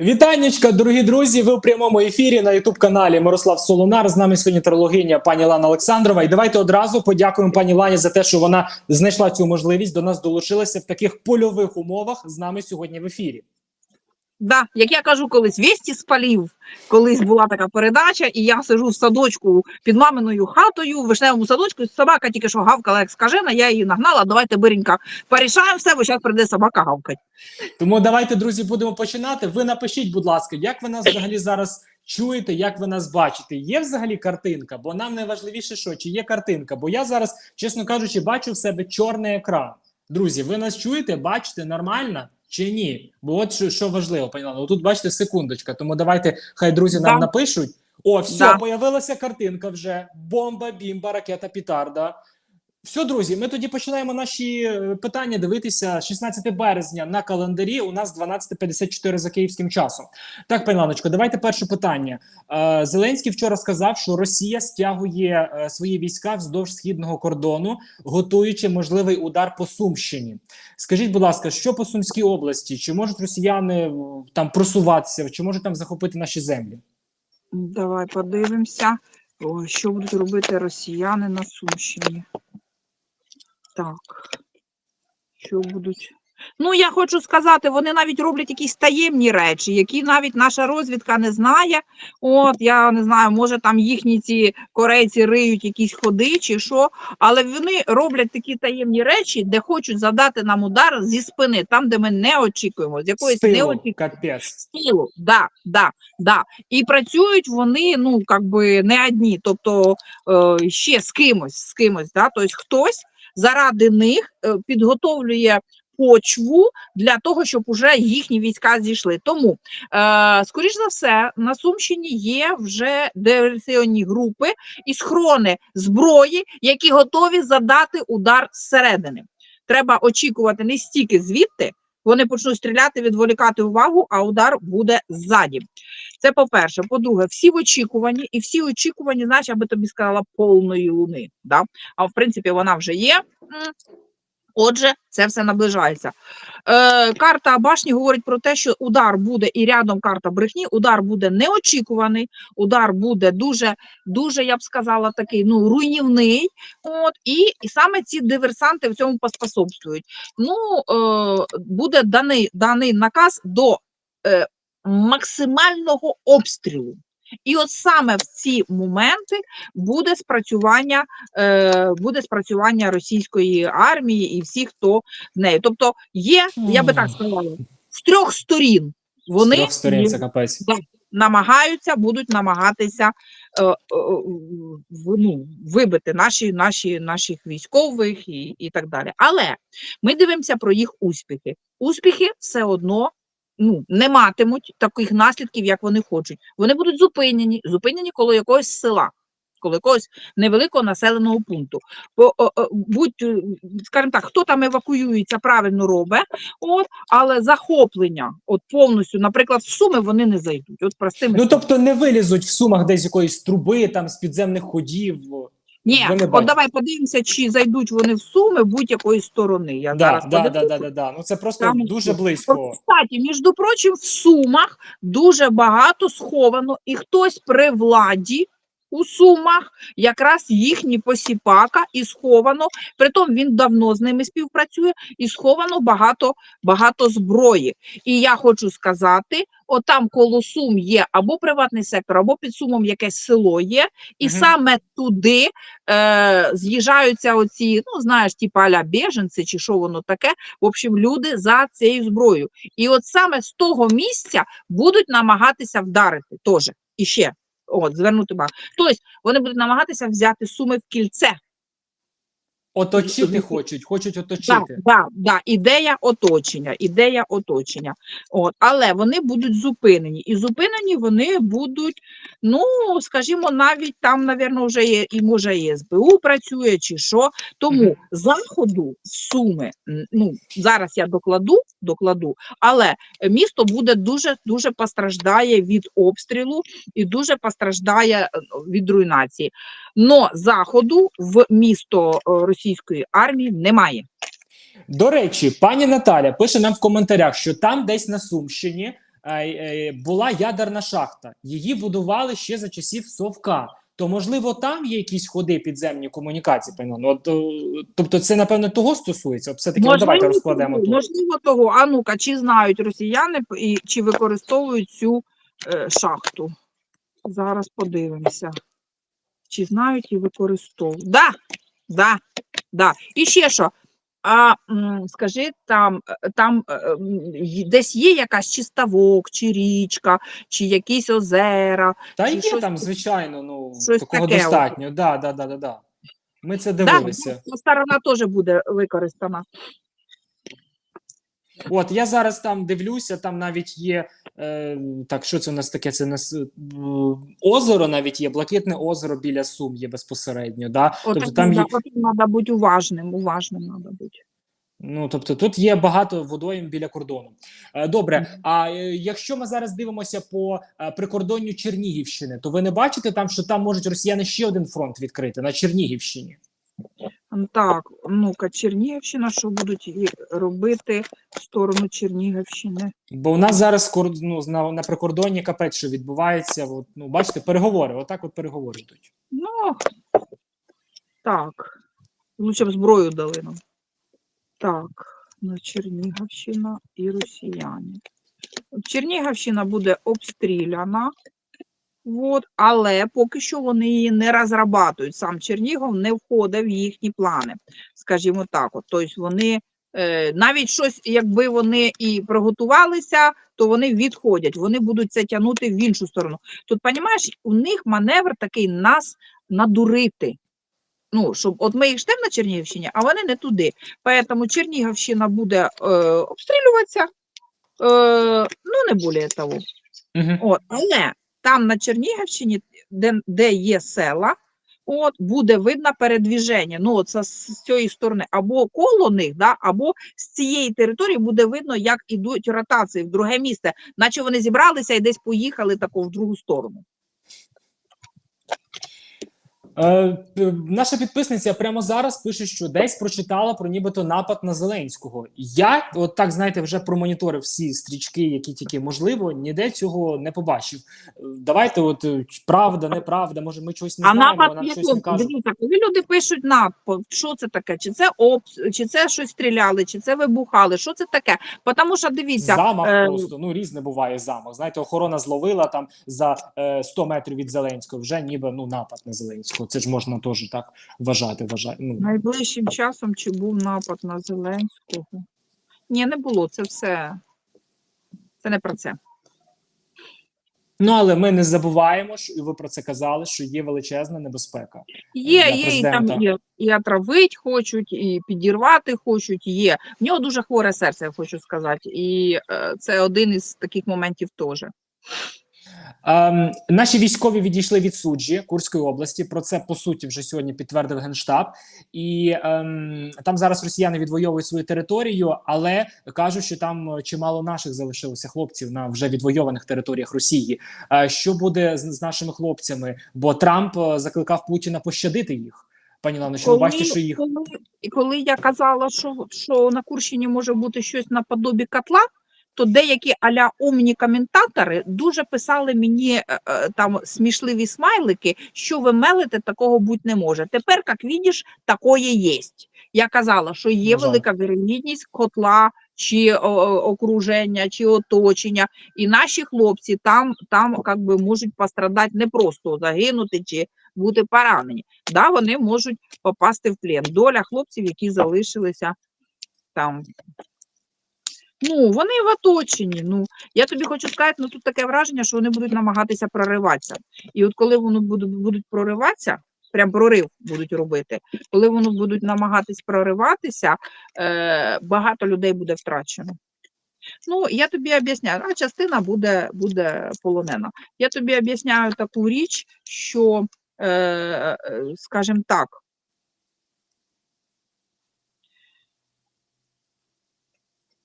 Вітаннячка, дорогі друзі. Ви в прямому ефірі на Ютуб каналі Мирослав Солонар. З нами сьогодні трилогиня пані Лана Олександрова. І давайте одразу подякуємо пані Лані за те, що вона знайшла цю можливість до нас долучилася в таких польових умовах з нами сьогодні в ефірі. Да, як я кажу колись, вісті з полів. Колись була така передача, і я сижу в садочку під маминою хатою, в вишневому садочку. Собака тільки що гавкала, як скажена, я її нагнала. Давайте биренька порішаємо все, бо зараз прийде собака гавкать. Тому давайте, друзі, будемо починати. Ви напишіть, будь ласка, як ви нас взагалі зараз чуєте, як ви нас бачите? Є взагалі картинка? Бо нам найважливіше, що чи є картинка? Бо я зараз, чесно кажучи, бачу в себе чорний екран. Друзі, ви нас чуєте, бачите нормально? Чи ні? Бо от що, що важливо, поняла. Ну тут бачите секундочка. Тому давайте, хай друзі нам Да. напишуть. О, все, Да. появилася картинка вже. Бомба, бімба, ракета, пітарда. Все, друзі, ми тоді починаємо наші е, питання дивитися 16 березня на календарі. У нас 12.54 за київським часом. Так, пані Ланочко, давайте перше питання. Е, Зеленський вчора сказав, що Росія стягує е, свої війська вздовж східного кордону, готуючи можливий удар по Сумщині. Скажіть, будь ласка, що по Сумській області? Чи можуть росіяни там просуватися, чи можуть там захопити наші землі? Давай подивимося, що будуть робити росіяни на Сумщині. Так. Що будуть. Ну, я хочу сказати, вони навіть роблять якісь таємні речі, які навіть наша розвідка не знає. От, я не знаю, може там їхні ці корейці риють якісь ходи чи що, але вони роблять такі таємні речі, де хочуть завдати нам удар зі спини, там, де ми не очікуємо, з якоїсь Стилу, неочікуваної капець. да, да, да. І працюють вони, ну, как би не одні, тобто е, ще з кимось, з кимось, да, тобто хтось заради них е, підготовлює почву для того, щоб уже їхні війська зійшли. Тому, е, скоріш за все, на Сумщині є вже диверсіонні групи і схорони зброї, які готові задати удар зсередини. Треба очікувати не стільки звідти, вони почнуть стріляти, відволікати увагу, а удар буде ззаді. Це по-перше. По-друге, всі в очікуванні, і всі очікувані, знаєш, я би тобі сказала, повної луни. Да? А в принципі, вона вже є. Отже, це все наближається. Е, карта башні говорить про те, що удар буде і рядом карта брехні, удар буде неочікуваний, удар буде дуже, дуже, я б сказала, такий ну, руйнівний. От, і, і саме ці диверсанти в цьому поспособствують. Ну, е, буде даний, даний наказ до е, максимального обстрілу. І от саме в ці моменти буде спрацювання, е, буде спрацювання російської армії і всіх, хто з нею. Тобто є, я би так сказала, з трьох сторін вони З трьох сторін це капець. намагаються, будуть намагатися е, е, в- ну, вибити наші, наші, наших військових і, і так далі. Але ми дивимося про їх успіхи. Успіхи все одно ну, не матимуть таких наслідків, як вони хочуть. Вони будуть зупинені, зупинені коло якогось села. Коло якогось невеликого населеного пункту. Бо, о, о, будь, е, скажімо так, хто там евакуюється, правильно робить, от, але захоплення, от повністю, наприклад, в Суми вони не зайдуть. От простими Ну тобто не вилізуть в сумах десь якоїсь труби, там з підземних ходів. Ні, от бачите. давай подивимося, чи зайдуть вони в Суми будь-якої сторони. Я Да, зараз да, да, да, да, да. Ну це просто Там дуже близько. Кстати, між прочим, в Сумах дуже багато сховано, і хтось при владі у Сумах, якраз їхні посіпака, і сховано, притом він давно з ними співпрацює, і сховано багато, багато зброї. І я хочу сказати, отам коло Сум є або приватний сектор, або під Сумом якесь село є, і Мгм. саме туди е, з'їжджаються оці, ну знаєш, типа аля біженці, чи що воно таке, в общем, люди за цією зброєю. І от саме з того місця будуть намагатися вдарити теж. І ще, от, звернути увагу. Тобто вони будуть намагатися взяти суми в кільце. Оточити хочуть, хочуть Так, оточити. да, да, ідея оточення, ідея оточення. От, але вони будуть зупинені. І зупинені вони будуть, ну, скажімо, навіть там, напевно, вже є, і може і СБУ працює, чи що. Тому Мгм. заходу з суми, ну, зараз я докладу, докладу, але місто буде дуже дуже постраждає від обстрілу і дуже постраждає е, від руйнації. Но заходу в місто е, російської армії немає. До речі, пані Наталя пише нам в коментарях, що там десь на Сумщині е, е, була ядерна шахта. Її будували ще за часів Совка. То можливо там є якісь ходи підземні комунікації. Олено? От, е, тобто, це напевно того стосується. Все-таки ну, давайте розкладемо того, можливо того. А ну-ка, чи знають росіяни і чи використовують цю е, шахту? Зараз подивимося. Чи знають і використовують? Да, да, да. І ще що? А скажи, там, е, там е, й- десь є якась чи ставок, чи річка, чи якісь озера. Та чи є щось там, звичайно, ну щось такого таке достатньо. Да, да, да, да, да. Ми це Да, дивилися. ця сторона теж буде використана. От я зараз там дивлюся, там навіть є е, так, що це у нас таке? Це у нас е, озеро, навіть є блакитне озеро біля Сум є безпосередньо. Да? От Тобто там є, треба бути уважним, уважним треба бути. ну тобто тут є багато водойм біля кордону. Е, добре, а якщо ми зараз дивимося по прикордонню Чернігівщини, то ви не бачите там, що там можуть росіяни ще один фронт відкрити на Чернігівщині? Так, ну-ка, Чернігівщина, що будуть і робити в сторону Чернігівщини? Бо у нас зараз ну, на, на прикордонні капець, що відбувається. От, ну, бачите, переговори. Отак от переговори йдуть. Ну, так, лучше б зброю дали нам. Так, на Чернігівщина і росіяни. Чернігівщина буде обстріляна, от, але поки що вони її не розрабатують. Сам Чернігов не входить в їхні плани, скажімо так. От, тобто вони е, навіть щось, якби вони і приготувалися, то вони відходять, вони будуть це тягнути в іншу сторону. Тут, розумієш, у них маневр такий нас надурити. Ну, щоб от ми їх ждемо на Чернігівщині, а вони не туди. Поэтому Чернігівщина буде е, обстрілюватися, е, ну не більше того. Угу. От, але там на Чернігівщині, де, де є села, от, буде видно передвіження. Ну, це з, цієї сторони, або коло них, да, або з цієї території буде видно, як ідуть ротації в друге місце, наче вони зібралися і десь поїхали тако в другу сторону. Е, е, наша підписниця прямо зараз пише, що десь прочитала про нібито напад на Зеленського. Я, от так знаєте, вже промоніторив всі стрічки, які тільки можливо, ніде цього не побачив. Давайте, от е, правда, неправда, може, ми чогось не а знаємо, напад нам щось не кажуть. Дивіться, коли люди пишуть напад, що це таке? Чи це обс, чи це щось стріляли, чи це вибухали? Що це таке? Тому що дивіться, Замах е, просто ну різне буває замах. Знаєте, охорона зловила там за е, 100 метрів від Зеленського. Вже ніби ну напад на Зеленського. Це ж можна теж так вважати. вважати. Ну, Найближчим часом чи був напад на Зеленського? Ні, не було. Це все. Це не про це. ну але ми не забуваємо, що і ви про це казали, що є величезна небезпека. Є, є, і там є. І отравить хочуть, і підірвати хочуть. Є. В нього дуже хворе серце, я хочу сказати. І е, це один із таких моментів теж. Ем, наші військові відійшли від суджі Курської області. Про це по суті вже сьогодні підтвердив генштаб, і ем, там зараз росіяни відвоюють свою територію, але кажуть, що там чимало наших залишилося хлопців на вже відвойованих територіях Росії. Е, що буде з, з нашими хлопцями? Бо Трамп е, закликав Путіна пощадити їх. Пані Лано, що ви бачите, що їх коли, коли я казала, що, що на Курщині може бути щось наподобі котла, то деякі аля умні коментатори дуже писали мені е, е, там смішливі смайлики, що ви мелите, такого бути не може. Тепер, як видиш, такое є. Я казала, що є На велика вірогідність котла чи окруження, чи оточення, і наші хлопці там, там как би, можуть пострадати не просто загинути чи бути поранені. Да, вони можуть попасти в плен. Доля хлопців, які залишилися там. Ну, вони в оточенні. Ну, я тобі хочу сказати, ну тут таке враження, що вони будуть намагатися прориватися. І от коли вони будуть, будуть прориватися, прям прорив будуть робити, коли вони будуть намагатись прориватися, е, багато людей буде втрачено. Ну, я тобі об'ясняю, а частина буде, буде полонена. Я тобі об'ясняю таку річ, що, е, е, скажімо так,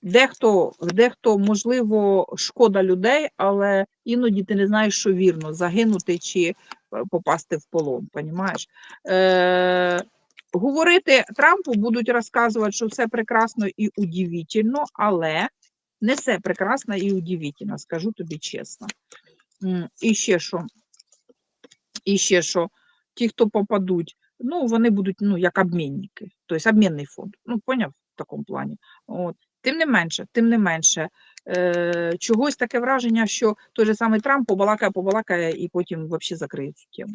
Дехто, дехто, можливо, шкода людей, але іноді ти не знаєш, що вірно, загинути чи е, попасти в полон, понімаєш? Е, говорити Трампу будуть розказувати, що все прекрасно і удивительно, але Не все прекрасно і удивительно, скажу тобі чесно. І ще що? І ще що? Ті, хто попадуть, ну, вони будуть ну, як обмінники, тобто обмінний фонд. Ну, поняв в такому плані. От. Тим не менше, тим не менше, е, чогось таке враження, що той же самий Трамп побалакає, побалакає і потім взагалі закриє цю тему.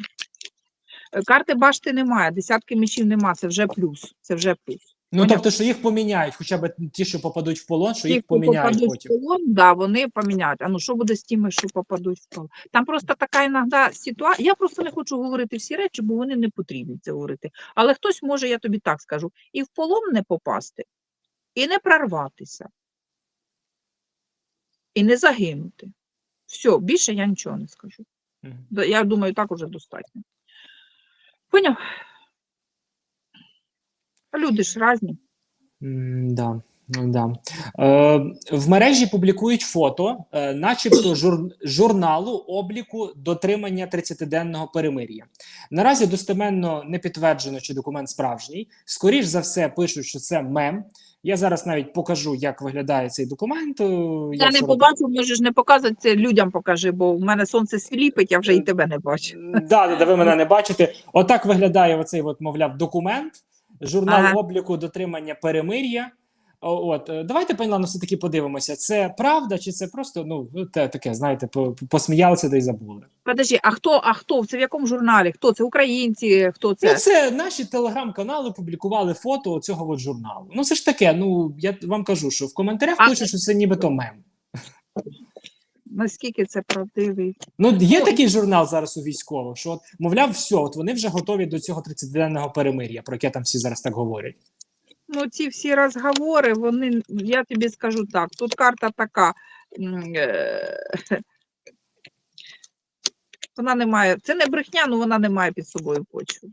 Карти башти немає, десятки мечів немає, це вже плюс. Це вже плюс. Ну Поняв. тобто, що їх поміняють, хоча б ті, що попадуть в полон, що Ті, їх поміняють попадуть потім. в полон, да, вони поміняють. А ну що буде з тими, що попадуть в полон? Там просто така іноді ситуація. Я просто не хочу говорити всі речі, бо вони не потрібні це говорити. Але хтось може, я тобі так скажу, і в полон не попасти, і не прорватися, і не загинути. Все, більше я нічого не скажу. Я думаю, так уже достатньо. Поняв? Люди ж різні. М, Да, да. Е, в мережі публікують фото, е, начебто жур, журналу обліку дотримання 30-денного перемир'я. Наразі достеменно не підтверджено, чи документ справжній. Скоріш за все, пишуть, що це мем. Я зараз навіть покажу, як виглядає цей документ. Е, Я не побачу, можеш не показувати це людям покажи, бо в мене сонце свіліпить, я вже і тебе не бачу. Да, да, ви мене не бачите. Отак виглядає оцей, от, мовляв, документ, журнал Ага. обліку дотримання перемир'я. От, е, давайте, пані Лано, все-таки подивимося, це правда, чи це просто ну, те, таке, знаєте, по- посміялися да й забули. Подожди, а хто, а хто? Це в якому журналі? Хто це? Українці? Хто Ну, це? це наші телеграм-канали публікували фото цього от журналу. Ну, це ж таке. Ну я вам кажу, що в коментарях А- пишуть, що це нібито мем. Наскільки це правдивий? Ну, є Ну, такий журнал зараз у військових, що от, мовляв, все, от вони вже готові до цього 30-денного перемир'я, про яке там всі зараз так говорять. Ну, ці всі розговори, вони, я тобі скажу так, тут карта така. е, Вона не має, це не брехня, але вона не має під собою почву.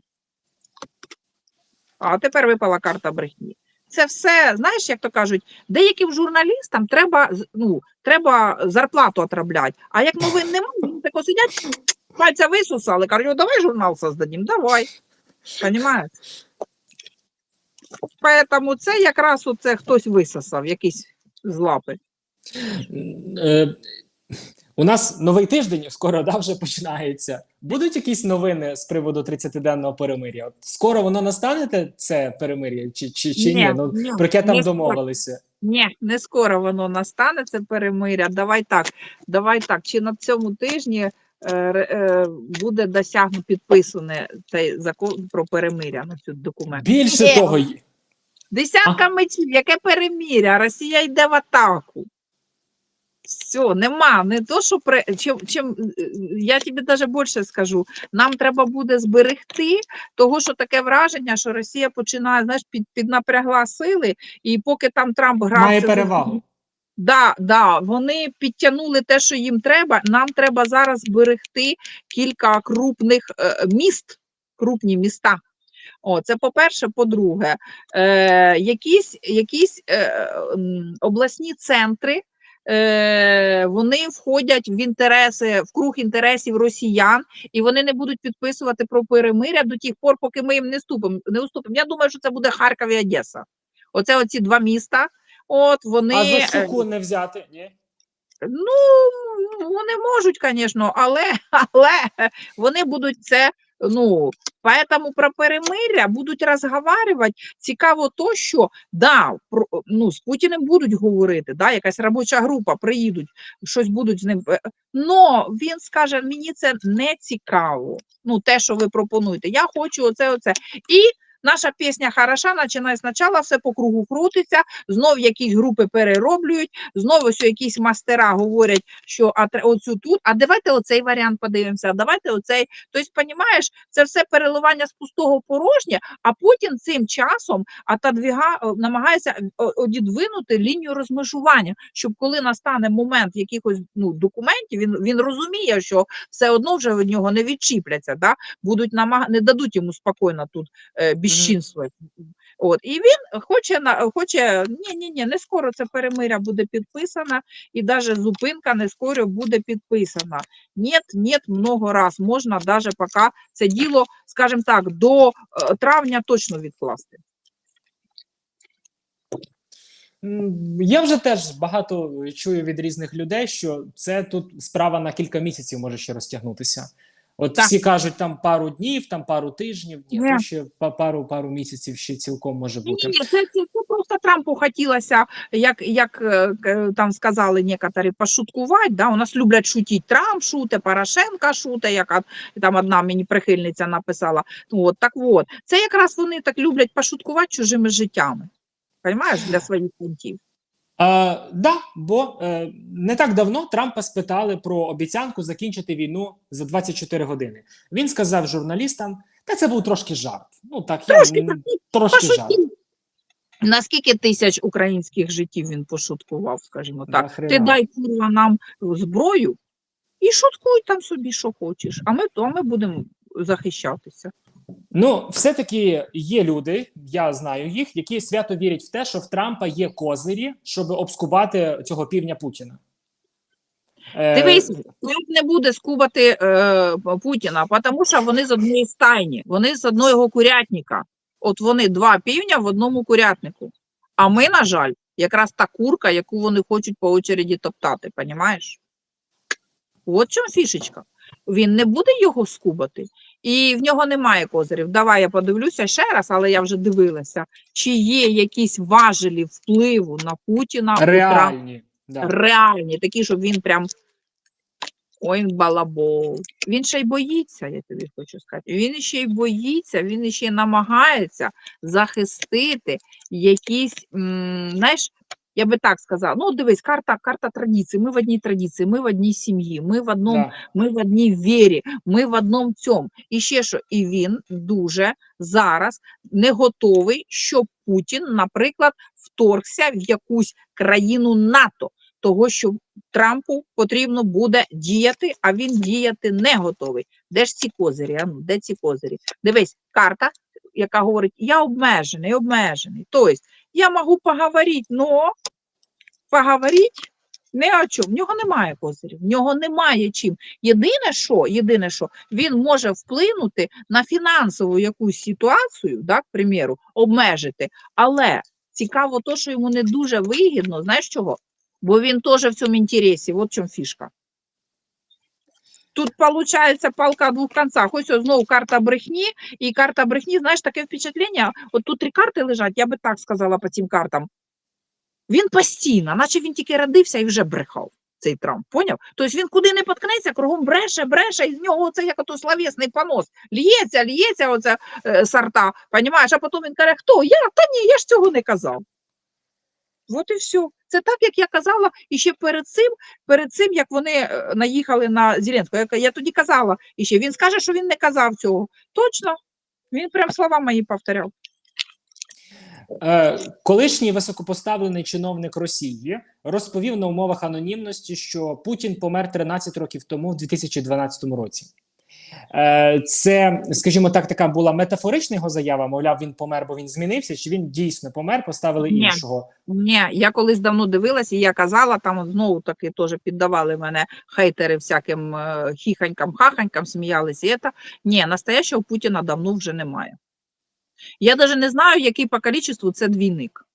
А тепер випала карта брехні. Це все, знаєш, як то кажуть, деяким журналістам треба, ну, треба зарплату отробляти. А як новин немає, вони тако сидять, пальця висусали, кажуть, давай журнал создадим, давай. Понимаєш? Поэтому це якраз оце хтось висосав, якийсь з лапи. Е, у нас новий тиждень скоро да, вже починається. Будуть якісь новини з приводу 30-денного перемир'я? От скоро воно настане це перемир'я, чи, чи, чи ні? Ну, ні, про яке там не скоро. Ні, не скоро воно настане, це перемиря. Давай так, давай так. Чи на цьому тижні буде досягнуто підписаний цей закон про перемиря на цю документ? Більше того, Десятка мечів, яке переміря? Росія йде в атаку. Все, нема, не то, що при... чим, чим, е, я тобі навіть більше скажу, нам треба буде зберегти того, що таке враження, що Росія починає, знаєш, під, піднапрягла сили, і поки там Трамп грався... має перевагу. Да, да, вони підтягнули те, що їм треба. Нам треба зараз зберегти кілька крупних е, міст, крупні міста. О, це по-перше, по-друге, е, якісь, якісь е, обласні центри. Е, вони входять в інтереси, в круг інтересів росіян, і вони не будуть підписувати про перемиря до тих пор, поки ми їм не ступимо. Не уступимо. Я думаю, що це буде Харків і Одеса. Оце оці два міста. От вони А за е, суку не взяти? Ні? Ну, вони можуть, звісно, але, але вони будуть це. Ну, поэтому про перемиря будуть розговарювати. Цікаво то, що да, про, ну, з Путіним будуть говорити, да, якась робоча група приїдуть, щось будуть з ним. е, Но він скаже: мені це не цікаво. Ну, те, що ви пропонуєте. Я хочу оце, оце. І наша пісня хороша, починає спочатку, все по кругу крутиться, знов якісь групи перероблюють, знову якісь мастера говорять, що оцю тут, а давайте оцей варіант подивимося, а давайте оцей. Тобто, понімаєш, це все переливання з пустого порожнє, а потім цим часом атадвіга е, намагається е, одідвинути лінію розмежування, щоб коли настане момент якихось ну, документів, він, він розуміє, що все одно вже від нього не відчіпляться, да? будуть намаг... не дадуть йому спокійно тут е, безчинствувати. От і він хоче на хоче ні, ні, ні, не скоро це перемиря буде підписано, і навіть зупинка не скоро буде підписана. Нет, нет, много раз можна даже поки це діло, скажімо так, до е, травня точно відкласти. Я вже теж багато чую від різних людей, що це тут справа на кілька місяців може ще розтягнутися. От Так. всі кажуть, там пару днів, там пару тижнів, ні, то ще па- пару пару місяців ще цілком може бути. ні, це, це, це просто Трампу хотілося, як, як е, там сказали некоторі, пошуткувати. Да? У нас люблять шутити. Трамп шуте, Порошенко шуте, як от- там одна мені прихильниця написала. Ну, От, так от, це якраз вони так люблять пошуткувати чужими життями. Понимаєш, для своїх пунктів. А, да, бо е, не так давно Трампа спитали про обіцянку закінчити війну за 24 години. Він сказав журналістам, та це був трошки жарт. Ну так, Трошки я, трошки жарт. Пошутів. На скільки тисяч українських життів він пошуткував, скажімо так. Нахрена? Ти дай курва нам зброю і шуткуй там собі, що хочеш. А ми то ми будемо захищатися. Ну, все-таки є люди, я знаю їх, які свято вірять в те, що в Трампа є козирі, щоб обскубати цього півня Путіна. Е, Дивись, Трамп не буде скубати е, Путіна, тому що вони з однієї стайні, вони з одного курятника. От вони два півня в одному курятнику. А ми, на жаль, якраз та курка, яку вони хочуть по очереді топтати, понімаєш? От чому фішечка. Він не буде його скубати, і в нього немає козирів. Давай я подивлюся ще раз, але я вже дивилася, чи є якісь важелі впливу на Путіна реальні. Да. реальні, такі, щоб він прям ой, балабол. Він ще й боїться, я тобі хочу сказати. Він ще й боїться, він ще й намагається захистити якісь, м, знаєш, я би так сказала, ну дивись, карта, карта традиції. Ми в одній традиції, ми в одній сім'ї, ми в одному Да. ми в одній вірі, ми в одному цьому. І ще що, і він дуже зараз не готовий, щоб Путін, наприклад, вторгся в якусь країну НАТО, того, що Трампу потрібно буде діяти, а він діяти не готовий. Де ж ці козирі? А ну, де ці козирі? Дивись, карта, яка говорить: я обмежений, обмежений. Тобто, я можу поговорити, но поговорити не о чому. В нього немає козирів, в нього немає чим. Єдине, що, єдине, що він може вплинути на фінансову якусь ситуацію, да, к примеру, обмежити. Але цікаво, то, що йому не дуже вигідно, знаєш чого? Бо він теж в цьому інтересі. От в чому фішка. Тут виходить палка о двох концах. Ось знову карта брехні, і карта брехні, знаєш, таке впечатлення. От тут три карти лежать, я би так сказала по цим картам. Він постійно, наче він тільки родився і вже брехав. Цей Трамп, поняв? Тобто він куди не поткнеться, кругом бреше, бреше, і з нього оце як ото словесний понос. Л'ється, л'ється оце е, сорта, понімаєш, а потім він каже, хто? Я? Та ні, я ж цього не казав. От і все. Це так, як я казала, і ще перед цим, перед цим, як вони е, наїхали на Зеленського, я, я тоді казала, і ще він скаже, що він не казав цього. Точно, він прям слова мої повторяв. Е, колишній високопоставлений чиновник Росії розповів на умовах анонімності, що Путін помер 13 років тому, в 2012 році. Е, це, скажімо так, така була метафорична його заява. Мовляв, він помер, бо він змінився. Чи він дійсно помер, поставили Ні. іншого. Ні, я колись давно дивилася, і я казала, там знову таки теж піддавали мене хейтери всяким е, хіханькам, хаханькам, сміялися. І це. Ні, настоящого Путіна давно вже немає. Я навіть не знаю, який по кількості це двійник.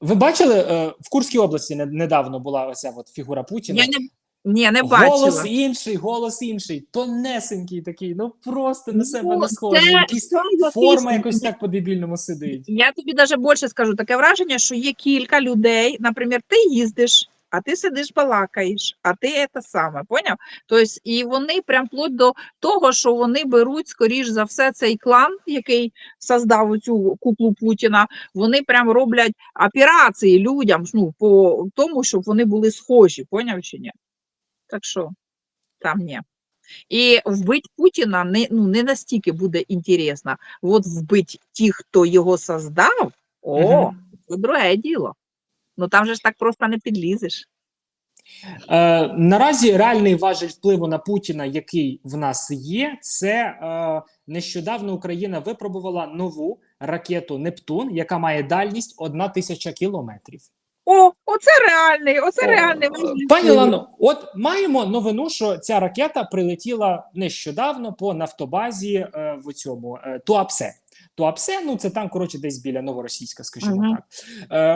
Ви бачили е, в Курській області недавно була оця от фігура Путіна. Я не, ні, не голос інший, голос інший, тонесенький такий, ну просто на себе Ну, не схожий. це- форма якось так по-дебільному сидить. Я тобі навіть більше скажу, таке враження, що є кілька людей, наприклад, ти їздиш, а ти сидиш балакаєш, а ти це саме, поняв? Тобто, і вони прям вплоть до того, що вони беруть, скоріш за все, цей клан, який создав цю куклу Путіна, вони прям роблять операції людям ну, по тому, щоб вони були схожі, поняв чи ні? Так що там ні. І вбити Путіна не, ну, не настільки буде інтересно. От вбити тих, хто його создав, о, Мгм. це друге діло. Ну там же ж так просто не підлізеш. Е, наразі реальний важель впливу на Путіна, який в нас є, це е, нещодавно Україна випробувала нову ракету Нептун, яка має дальність 1 тисяча кілометрів. О, оце реальний, оце О, реальний. е, Пані. Лано, от маємо новину, що ця ракета прилетіла нещодавно по нафтобазі е, в цьому е, Туапсе. Туапсе, ну це там, коротше, десь біля новоросійська, скажімо Мгм. так.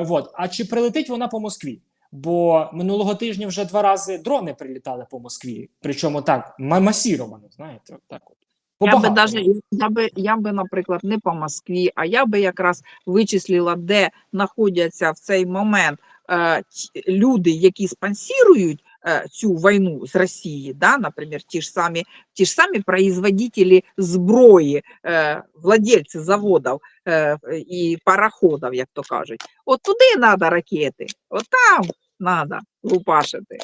Е, вот. А чи прилетить вона по Москві? Бо минулого тижня вже два рази дрони прилітали по Москві. Причому так, масіровано, знаєте, от так от. Я би даже, я би, я би, наприклад, не по Москві, а я би якраз вичислила, де знаходяться в цей момент е, люди, які спонсорують е, цю війну з Росії, да, наприклад, ті ж самі, ті ж самі производителі зброї, е, владельці заводів е, і пароходів, як то кажуть. От туди треба ракети, от там треба лупашити.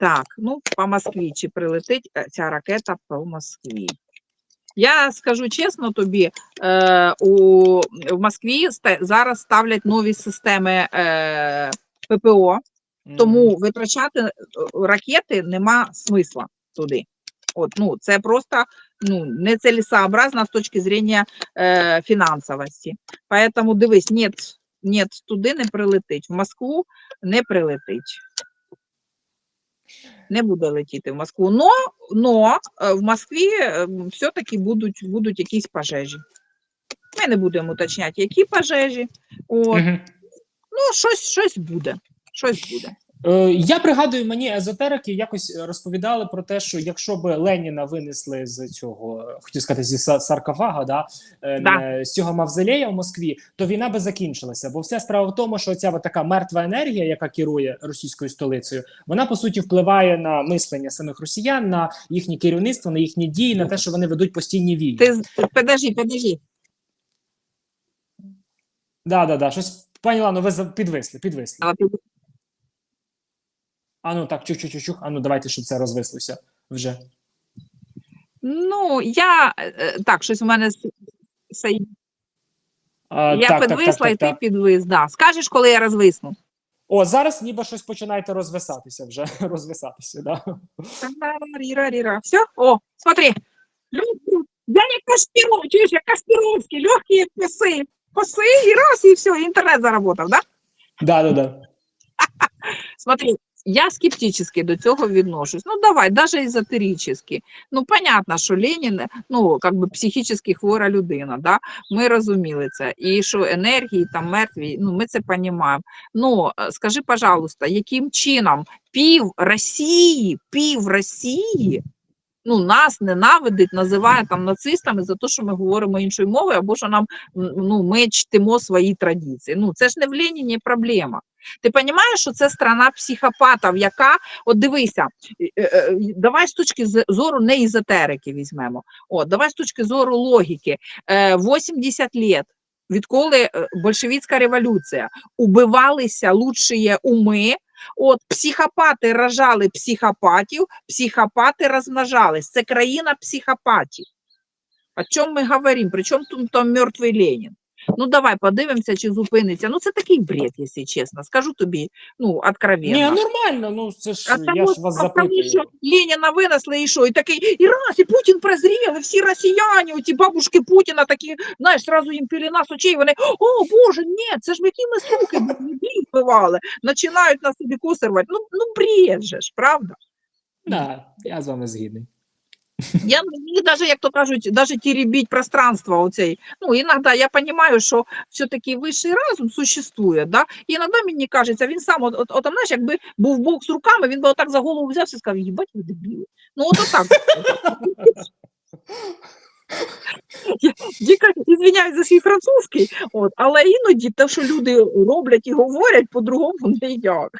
Так, ну по Москві чи прилетить е, ця ракета по Москві? Я скажу чесно тобі, е, у, в Москві зараз ставлять нові системи е, ППО, тому витрачати е, ракети нема смисла туди. От, ну, це просто ну, нецелесообразно з точки зрення е, фінансовості. Поэтому дивись, нет, нет, туди не прилетить, в Москву не прилетить. Не буде летіти в Москву. Но, но е, в Москві е, все-таки будуть, будуть якісь пожежі. Ми не будемо уточняти, які пожежі. От. Угу. Ну, щось, щось буде. Щось буде. Е, Я пригадую, мені езотерики якось розповідали про те, що якщо б Леніна винесли з цього, хотів сказати, зі са- саркофага, да, е, Да. е, з цього мавзолея в Москві, то війна би закінчилася. Бо вся справа в тому, що ця така мертва енергія, яка керує російською столицею, вона по суті впливає на мислення самих росіян, на їхнє керівництво, на їхні дії, на те, що вони ведуть постійні війни. Ти подожди, подожди. Да, да, да. Щось пані Лано, ви підвисли, підвисли. А ти- А ну так, чух-чух-чух. А ну давайте, щоб це розвислося вже. Ну, я е, е, так, щось у мене А, я так, так, підвисла, так, і так, ти так. підвис. Да. Скажеш, коли я розвисну. О, зараз ніби щось починаєте розвисатися вже. Розвисатися, да. Ріра-ріра. Все? О, смотри. Я не Каспиров, чуєш, я Каспировський, легкі коси. Коси і раз, і все, інтернет заработав, да? Да, да, да. Смотри, я скептически до цього відношусь. Ну, давай, навіть езотерически. Ну, понятно, що Ленін, ну, как би психічно хвора людина, да? ми розуміли це. І що енергії там мертві, ну, ми це розуміємо. Ну, е, скажи, пожалуйста, яким чином пів Росії, пів Росії, ну, нас ненавидить, називає там нацистами за те, що ми говоримо іншою мовою, або що нам, ну, ми чтимо свої традиції. Ну, це ж не в Леніні проблема. Ти розумієш, що це страна психопатів, яка, от дивися, е, е, давай з точки зору не ізотерики візьмемо. От, давай з точки зору логіки. Е, 80 лет, відколи е, большевицька революція, убивалися лучші уми, от психопати рожали психопатів, психопати розмножались. Це країна психопатів. О чому ми говоримо? Причому тут там мертвий Ленін? Ну, давай подивимося, чи зупиниться. Ну, це такий бред, якщо чесно. Скажу тобі, ну, откровенно. Ні, нормально, ну це ж А я тому, ж вас а тому запитую. що Леніна винесли і що? І такий, і раз, і Путін прозрів, і всі росіяни, ті бабушки Путіна такі, знаєш, зразу їм піліна з очей, вони, о, Боже, ні, це ж які ми суки, людей вбивали, починають на собі косирвати. Ну, ну бред же ж, правда? Да, я з вами згідний. Я мені навіть, як то кажуть, навіть теребіть пространство оцей. Ну, іноді я розумію, що все-таки вищий разум существує, да? І іноді мені кажеться, він сам, от, от, от, знаєш, якби був Бог з руками, він би отак за голову взявся і сказав, їбать ви дебіли. Ну, от отак. Я дико извиняюсь за свій французький, от, але іноді те, що люди роблять і говорять, по-другому не як.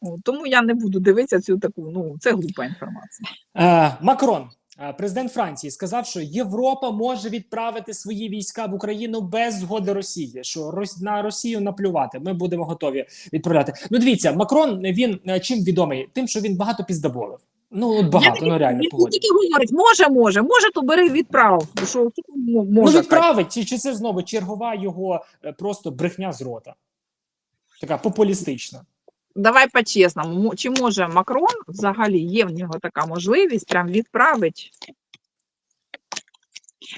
От, тому я не буду дивитися цю таку, ну, це глупа інформація. Е, Макрон, е, президент Франції, сказав, що Європа може відправити свої війська в Україну без згоди Росії. Що на Росію наплювати. Ми будемо готові відправляти. Ну, дивіться, Макрон він е, чим відомий? Тим, що він багато піздаболив. Ну от багато, ну реально Він погоді. тільки говорить, може, може, може, то бери відправ. Бо Що, тільки м- Ну може, відправить, чи, чи це знову чергова його е, просто брехня з рота? Така популістична. Давай по-чесному. Мо- Чи може Макрон взагалі є в нього така можливість прям відправить?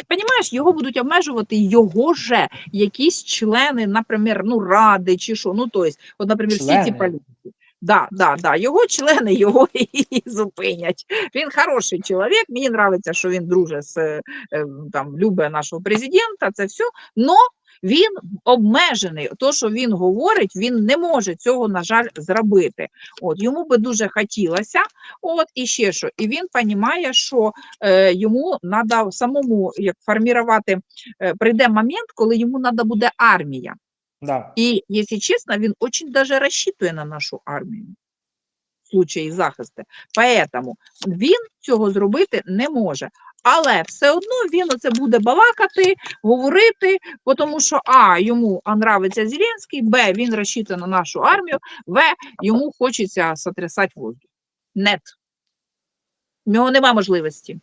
Понімаєш, його будуть обмежувати його же якісь члени, наприклад, ну, ради чи що. Ну, тобто, от, наприклад, всі ці Члени? політики. Да, да, да. Його члени його і зупинять. Він хороший чоловік. Мені подобається, що він друже з е, е, там любить нашого президента. Це все. Но він обмежений. То, що він говорить, він не може цього, на жаль, зробити. От йому би дуже хотілося. От і ще що. І він розуміє, що е, йому треба самому як формувати. Е, прийде момент, коли йому треба буде армія. Да. И, если честно, він очень даже рассчитыває на нашу армію в случаї захисту. Поэтому він цього зробити не може. Але все одно він оце буде балакати, говорити, тому що А, йому нравиться Зеленський, Б, він розчитує на нашу армію, В, йому хочеться сотрясати воздух. Нет. В нього нема можливості.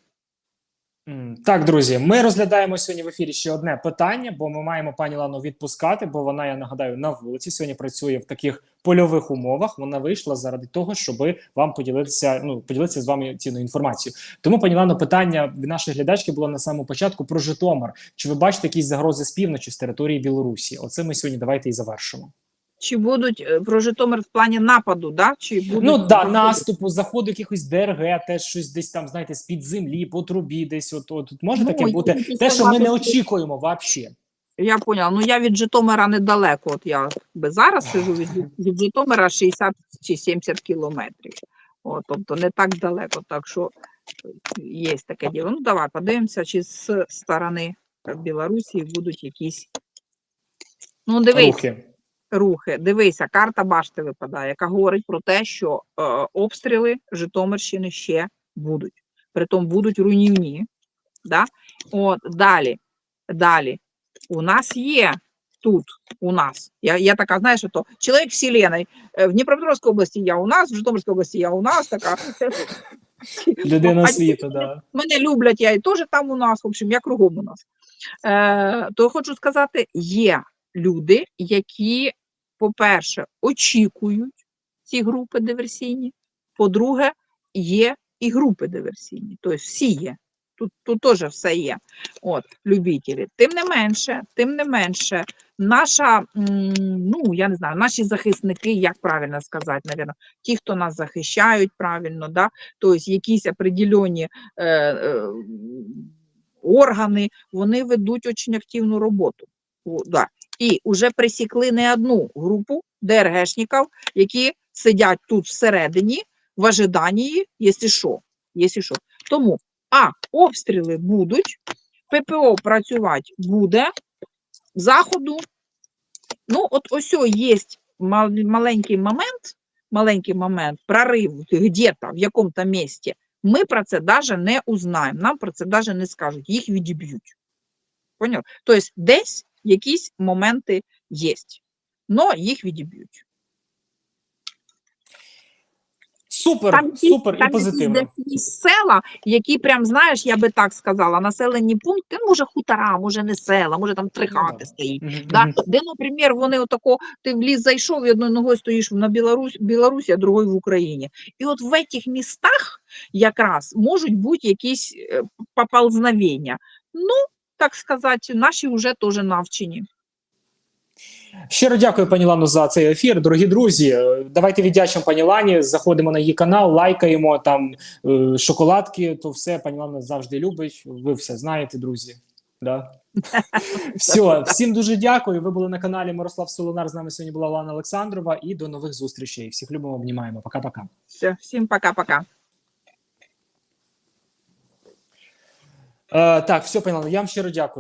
Так, друзі, ми розглядаємо сьогодні в ефірі ще одне питання, бо ми маємо пані Лану відпускати, бо вона, я нагадаю, на вулиці сьогодні працює в таких польових умовах. Вона вийшла заради того, щоб вам поділитися, ну поділитися з вами цінною інформацією. Тому, пані Лано, питання від нашої глядачки було на самому початку про Житомир. Чи ви бачите якісь загрози з півночі з території Білорусі? Оце ми сьогодні давайте і завершимо. Чи будуть е, про Житомир в плані нападу, да? чи будуть Ну да, наступу, заходу якихось ДРГ, теж щось десь там, знаєте, з-під землі, по трубі, десь от, от, от може Ну, таке бути. Те, що ми не очікуємо взагалі. Я поняла. Ну я від Житомира недалеко. От я би зараз сижу від, від Житомира 60 чи 70 кілометрів. От, тобто не так далеко. Так що є таке діло. Ну давай подивимося, чи з сторони Білорусі будуть якісь. Ну, дивись, рухи. Рухи. Дивися, карта башти випадає, яка говорить про те, що е, обстріли Житомирщини ще будуть. Притом будуть руйнівні. Да? От, далі. Далі. У нас є тут, у нас, я, я така, знаєш, то чоловік вселенной. Е, В Дніпропетровській області я у нас, в Житомирській області я у нас, така. Людина світу, да. Мене люблять, я і теж там у нас, в общем, я кругом у нас. Е, то хочу сказати, є люди, які, по-перше, очікують ці групи диверсійні, по-друге, є і групи диверсійні, тобто всі є. Тут, тут теж все є. От, любителі. Тим не менше, тим не менше, наша, ну я не знаю, наші захисники, як правильно сказати, навірно, ті, хто нас захищають правильно, да, тобто якісь определені е, е, органи, вони ведуть дуже активну роботу. О, да. І вже присікли не одну групу ДРГшників, які сидять тут всередині в ожиданні, якщо що. Якщо що. Тому а обстріли будуть, ППО працювати буде, заходу. Ну, от ось є маленький момент, маленький момент, прорив где-то в якому-то місці. Ми про це навіть не узнаємо, нам про це навіть не скажуть, їх відіб'ють. Тобто десь якісь моменти є, але їх відіб'ють. Супер, якісь- супер там і позитивно. якісь якісь села, які прям, знаєш, я би так сказала, населені пункти, ну, може хутора, може не села, може там три Ну, хати стоїть. Мгм, Да? Де, наприклад, вони отако, ти в ліс зайшов і одною ногою стоїш на Білорусь, Білорусі, а другою в Україні. І от в цих містах якраз можуть бути якісь е, поползновення. Ну, так сказати, наші вже теж навчені. Щиро дякую, пані Лану, за цей ефір. Дорогі друзі, е, давайте віддячимо пані Лані. Заходимо на її канал, лайкаємо там е, шоколадки. То все пані Лана завжди любить. Ви все знаєте, друзі. Да? Все, всім дуже дякую. Ви були на каналі Мирослав Солонар. З нами сьогодні була Лана Олександрова. І до нових зустрічей. Всіх любимо, обнімаємо. Пока-пока. Все, всім пока-пока. Так, все, поняла. Я вам щиро дякую.